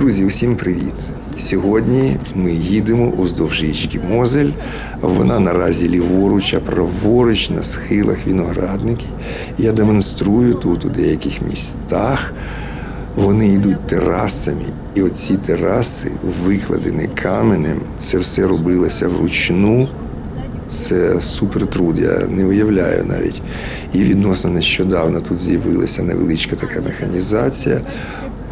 Друзі, усім привіт! Сьогодні ми їдемо уздовж річки Мозель. Вона наразі ліворуч, а праворуч на схилах виноградники. Я демонструю тут у деяких містах. Вони йдуть терасами, і оці тераси викладені каменем. Це все робилося вручну. Це супертруд, я не уявляю навіть. І відносно нещодавно тут з'явилася невеличка така механізація.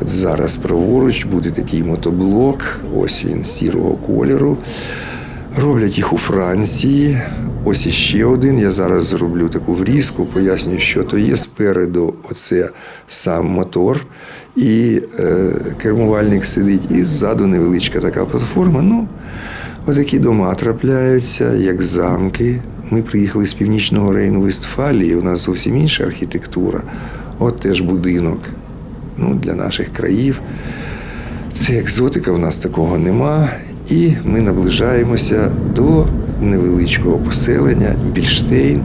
От зараз праворуч буде такий мотоблок, ось він сірого кольору. Роблять їх у Франції. Ось іще один. Я зараз зроблю таку врізку, поясню, що то є. Спереду оце сам мотор, і е, кермувальник сидить, і ззаду невеличка така платформа. Ну, Отакі дома трапляються, як замки. Ми приїхали з північного рейну Вестфалії, у нас зовсім інша архітектура. От теж будинок ну, для наших країв. Це екзотика, в нас такого нема. І ми наближаємося до невеличкого поселення Більштейн.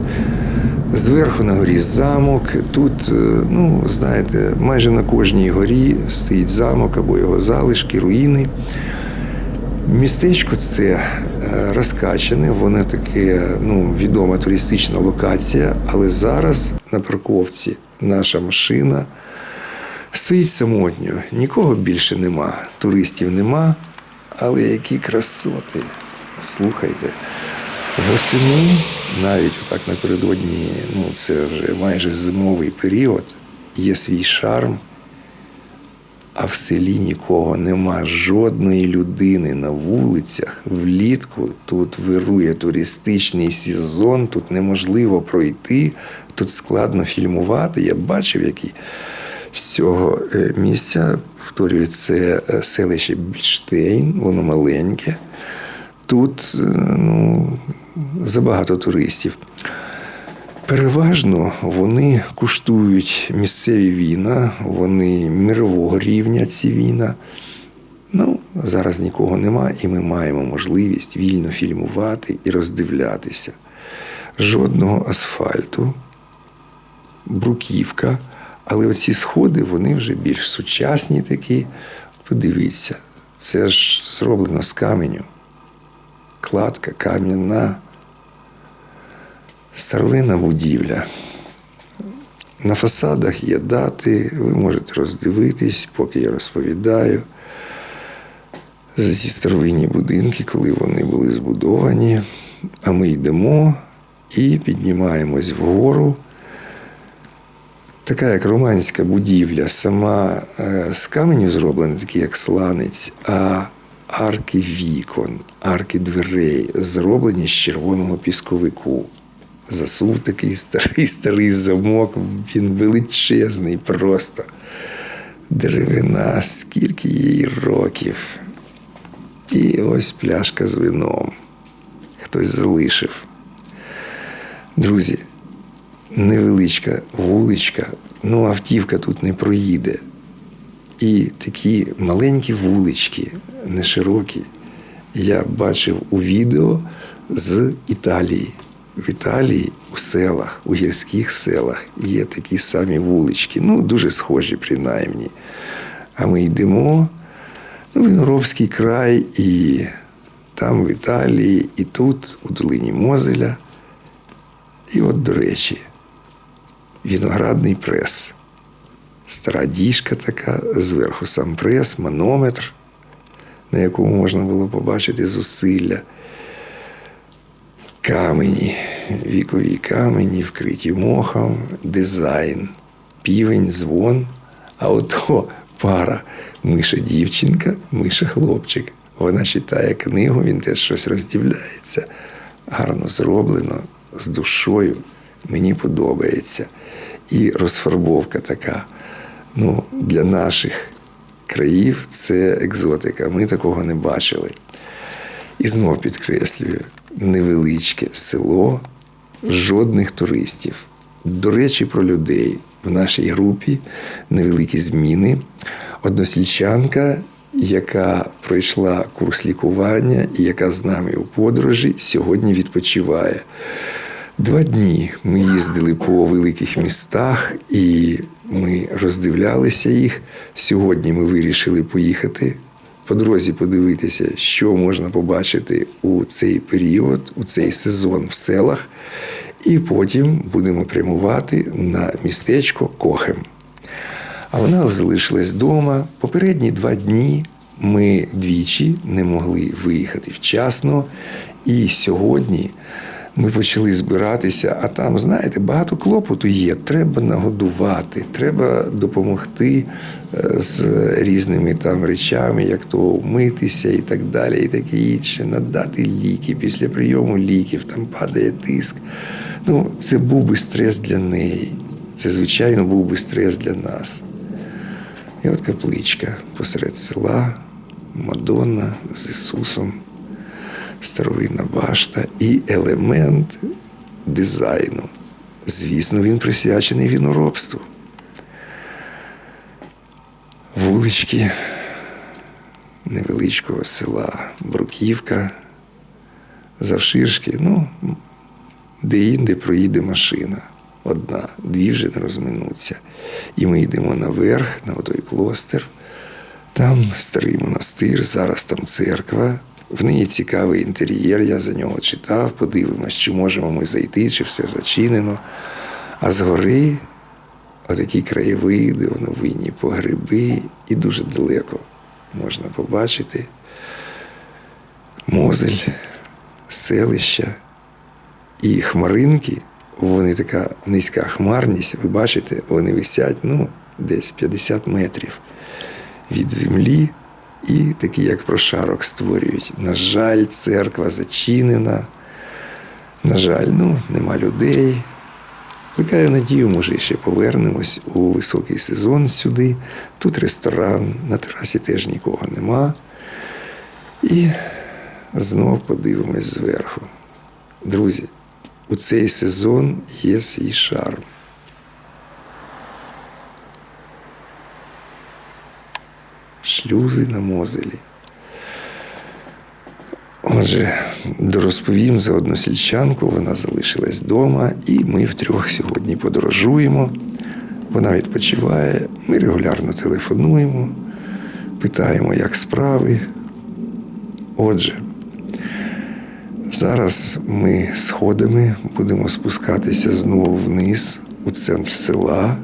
Зверху на горі замок. Тут, е, ну, знаєте, майже на кожній горі стоїть замок або його залишки, руїни. Містечко це е, розкачане, воно таке ну, відома туристична локація, але зараз на парковці наша машина стоїть самотньо. Нікого більше нема, туристів нема. Але які красоти. Слухайте, восени, навіть так напередодні, ну це вже майже зимовий період, є свій шарм. А в селі нікого нема, жодної людини на вулицях. Влітку тут вирує туристичний сезон, тут неможливо пройти, тут складно фільмувати. Я бачив, які з цього е, місця, повторюю, це е, селище Більштейн, воно маленьке. Тут е, ну, забагато туристів. Переважно вони куштують місцеві віна, вони мирового рівня ці віна. Ну, зараз нікого нема, і ми маємо можливість вільно фільмувати і роздивлятися. Жодного асфальту, бруківка, але оці сходи вони вже більш сучасні такі. Подивіться, це ж зроблено з каменю. Кладка кам'яна старовинна будівля. На фасадах є дати, ви можете роздивитись, поки я розповідаю. Ці старовинні будинки, коли вони були збудовані, а ми йдемо і піднімаємось вгору. Така як романська будівля, сама е, з каменю зроблена, такий як сланець, а арки вікон, арки дверей зроблені з червоного пісковику засув такий старий старий замок, він величезний просто. Деревина, скільки їй років. І ось пляшка з вином. Хтось залишив. Друзі, невеличка вуличка, ну автівка тут не проїде. І такі маленькі вулички, не широкі, я бачив у відео з Італії. В Італії у селах, у гірських селах є такі самі вулички, ну, дуже схожі, принаймні. А ми йдемо ну, в Виноробський край, і там в Італії, і тут, у долині Мозеля. І от, до речі, виноградний прес. Стара діжка така, зверху сам прес, манометр, на якому можна було побачити зусилля камені, вікові камені, вкриті мохом, дизайн, півень, дзвон, а ото пара миша дівчинка, миша хлопчик. Вона читає книгу, він теж щось роздивляється. Гарно зроблено, з душою. Мені подобається. І розфарбовка така. Ну, Для наших країв це екзотика. Ми такого не бачили. І знов підкреслюю, невеличке село, жодних туристів. До речі, про людей в нашій групі невеликі зміни. Односільчанка, яка пройшла курс лікування і яка з нами у подорожі, сьогодні відпочиває. Два дні ми їздили по великих містах, і ми роздивлялися їх. Сьогодні ми вирішили поїхати по дорозі подивитися, що можна побачити у цей період, у цей сезон в селах. І потім будемо прямувати на містечко Кохем. А вона залишилась вдома. Попередні два дні ми двічі не могли виїхати вчасно. І сьогодні ми почали збиратися, а там, знаєте, багато клопоту є. Треба нагодувати, треба допомогти е, з різними там речами, як то митися і так далі, і таке інше, надати ліки. Після прийому ліків там падає тиск. Ну, це був би стрес для неї. Це, звичайно, був би стрес для нас. І от капличка посеред села, Мадонна з Ісусом, старовинна башта і елемент дизайну. Звісно, він присвячений віноробству. Вулички невеличкого села Бруківка, завширшки, ну, де-інде проїде машина. Одна, дві вже не розминуться. І ми йдемо наверх, на отой клостер. Там старий монастир, зараз там церква. В неї цікавий інтер'єр, я за нього читав, подивимось, чи можемо ми зайти, чи все зачинено. А згори отакі краєвиди, новинні погреби, і дуже далеко можна побачити Мозель, селища і хмаринки. Вони така низька хмарність, ви бачите, вони висять ну, десь 50 метрів від землі і такі, як прошарок, створюють. На жаль, церква зачинена. На жаль, ну, нема людей. Плекаю надію, може, ще повернемось у високий сезон сюди. Тут ресторан, на терасі теж нікого нема. І знов подивимось зверху. Друзі, у цей сезон є свій шарм. Шлюзи на мозелі. Отже, дорозповім за одну сільчанку, вона залишилась вдома, і ми втрьох сьогодні подорожуємо. Вона відпочиває, ми регулярно телефонуємо, питаємо, як справи. Отже, Зараз ми сходами будемо спускатися знову вниз у центр села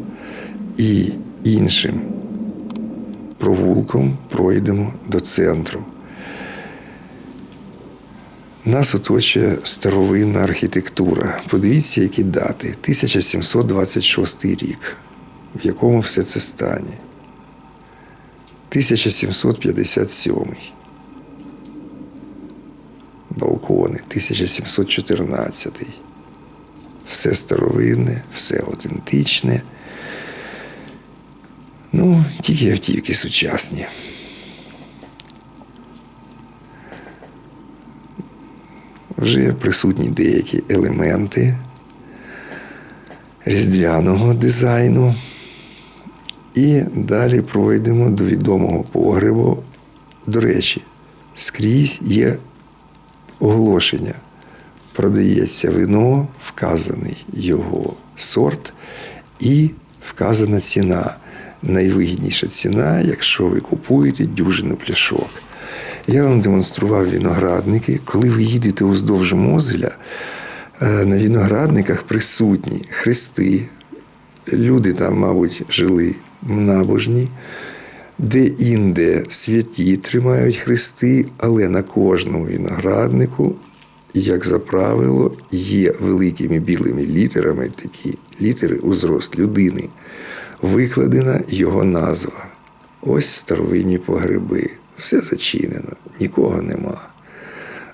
і іншим провулком пройдемо до центру. Нас оточує старовинна архітектура. Подивіться, які дати. 1726 рік, в якому все це стані. 1757 балкони, 1714. Все старовинне, все аутентичне. Ну, тільки автівки сучасні. Вже присутні деякі елементи різдвяного дизайну. І далі пройдемо до відомого погребу. До речі, скрізь є оголошення. Продається вино, вказаний його сорт і вказана ціна. Найвигідніша ціна, якщо ви купуєте дюжину пляшок. Я вам демонстрував виноградники. Коли ви їдете уздовж Мозеля, е, на виноградниках присутні хрести. Люди там, мабуть, жили набожні де-інде святі тримають хрести, але на кожному винограднику, як за правило, є великими білими літерами такі літери у зрост людини. Викладена його назва. Ось старовинні погреби. Все зачинено, нікого нема.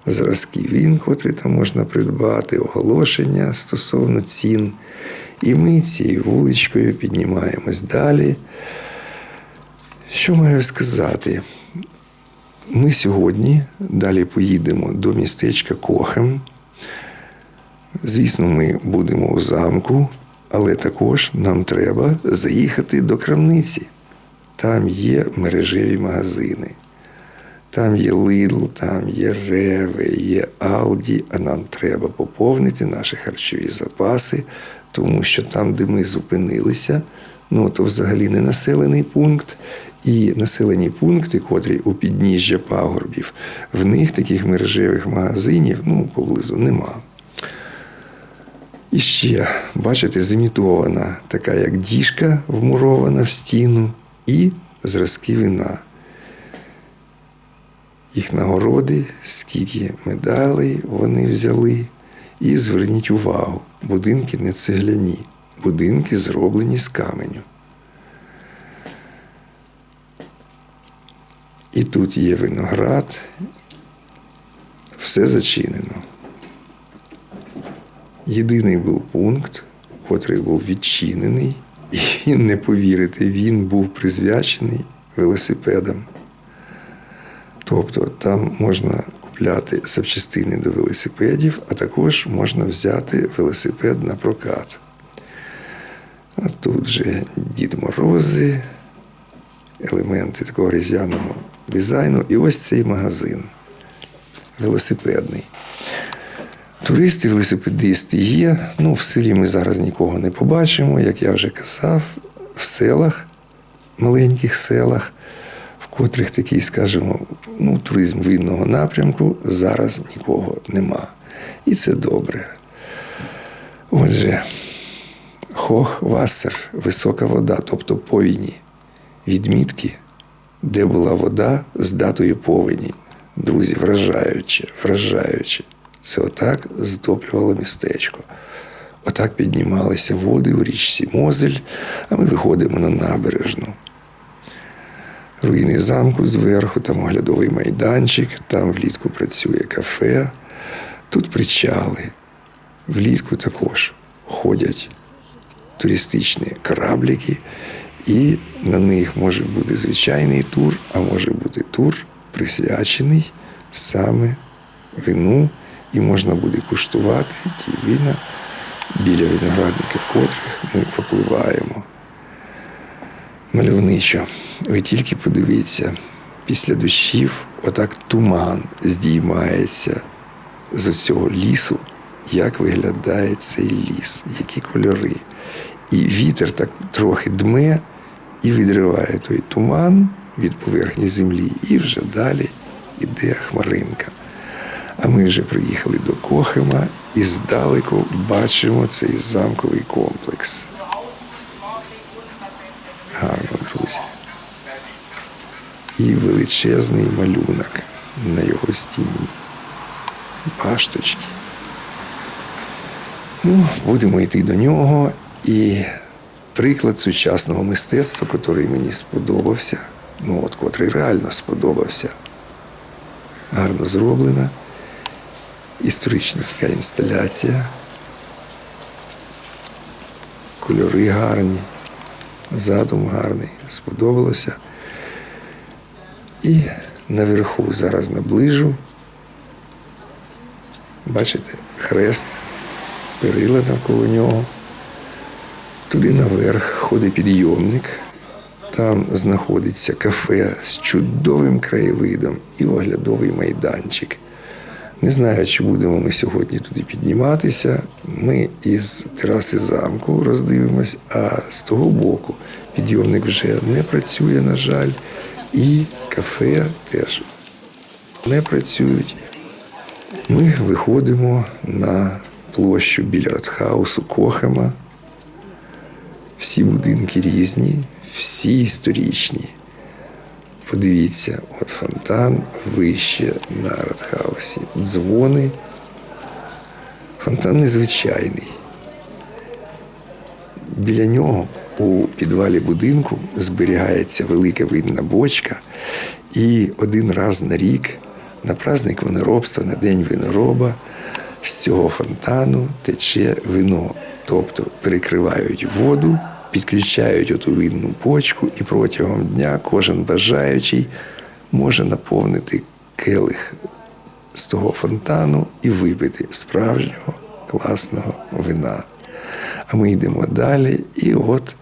Зразки він, котрі там можна придбати, оголошення стосовно цін. І ми цією вуличкою піднімаємось далі. Що маю сказати? Ми сьогодні далі поїдемо до містечка Кохем. Звісно, ми будемо у замку, але також нам треба заїхати до крамниці. Там є мережеві магазини. Там є Lidl, там є Реве, є Алді, а нам треба поповнити наші харчові запаси, тому що там, де ми зупинилися, ну то взагалі не населений пункт. І населені пункти, котрі у підніжжя пагорбів, в них таких мережевих магазинів ну, поблизу нема. І ще, бачите, зімітована така, як діжка вмурована в стіну, і зразки вина. Їх нагороди, скільки медалей вони взяли. І зверніть увагу, будинки не цегляні, будинки зроблені з каменю. І тут є виноград, все зачинено. Єдиний був пункт, котрий був відчинений, і не повірите, він був призвячений велосипедам. Тобто там можна купляти запчастини до велосипедів, а також можна взяти велосипед на прокат. А тут же Дід Морози, елементи такого різдвяного дизайну. І ось цей магазин велосипедний. Туристи, велосипедисти є. Ну, в селі ми зараз нікого не побачимо, як я вже казав, в селах, маленьких селах, в котрих такий, скажімо, ну, туризм видного напрямку зараз нікого нема. І це добре. Отже, хох вассер, висока вода, тобто повіні, відмітки, де була вода з датою повені. Друзі, вражаюче, вражаюче. Це отак затоплювало містечко. Отак піднімалися води у річці Мозель, а ми виходимо на набережну. Руїни замку зверху, там оглядовий майданчик, там влітку працює кафе, тут причали. Влітку також ходять туристичні корабліки, і на них може бути звичайний тур, а може бути тур, присвячений саме вину, і можна буде куштувати ті вина біля виноградників, котрих ми пропливаємо. Мальовничо. Ви тільки подивіться, після дощів отак туман здіймається з цього лісу, як виглядає цей ліс, які кольори. І вітер так трохи дме і відриває той туман від поверхні землі, і вже далі іде хмаринка. А ми вже приїхали до Кохема і здалеку бачимо цей замковий комплекс. Гарно, друзі. І величезний малюнок на його стіні. Башточки. Ну, будемо йти до нього. І приклад сучасного мистецтва, який мені сподобався, ну от котрий реально сподобався. Гарно зроблена. Історична така інсталяція. Кольори гарні, задум гарний, сподобалося. І наверху зараз наближу. Бачите, хрест, перила навколо нього. Туди наверх ходить підйомник. Там знаходиться кафе з чудовим краєвидом і оглядовий майданчик. Не знаю, чи будемо ми сьогодні туди підніматися. Ми із тераси замку роздивимось, а з того боку підйомник вже не працює, на жаль, і кафе теж не працюють. Ми виходимо на площу біля Радхаусу Кохема. Всі будинки різні, всі історичні. Подивіться, от фонтан вище на Радхаусі. Дзвони. Фонтан незвичайний. Біля нього у підвалі будинку зберігається велика винна бочка, і один раз на рік, на праздник виноробства, на день винороба, з цього фонтану тече вино. Тобто перекривають воду підключають оту винну почку, і протягом дня кожен бажаючий може наповнити келих з того фонтану і випити справжнього класного вина. А ми йдемо далі, і от,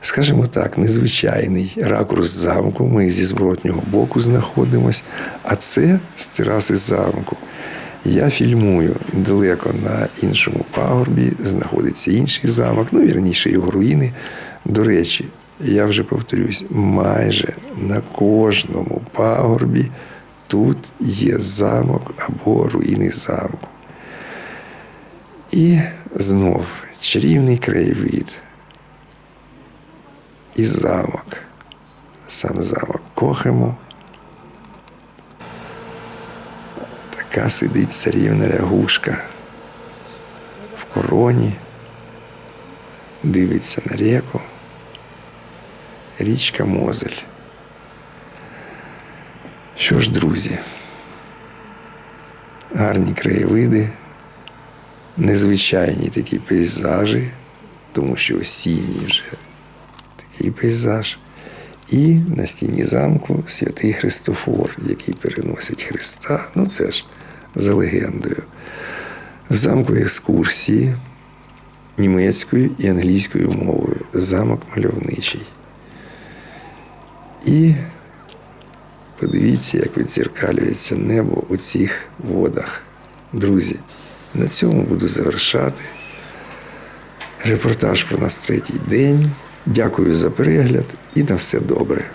скажімо так, незвичайний ракурс замку. Ми зі зворотнього боку знаходимось, а це з тераси замку. Я фільмую далеко на іншому пагорбі, знаходиться інший замок, ну вірніше його руїни. До речі, я вже повторюсь, майже на кожному пагорбі тут є замок або руїни замку. І знов чарівний краєвид. І замок. Сам замок Кохемо. Така сидить царівна лягушка в короні, дивиться на ріку, річка Мозель. Що ж, друзі, гарні краєвиди, незвичайні такі пейзажі, тому що осінній вже такий пейзаж. І на стіні замку святий Христофор, який переносить Христа. Ну це ж за легендою. В замку екскурсії німецькою і англійською мовою. Замок мальовничий. І подивіться, як відзеркалюється небо у цих водах. Друзі, на цьому буду завершати. Репортаж про нас третій день. Дякую за перегляд і на все добре.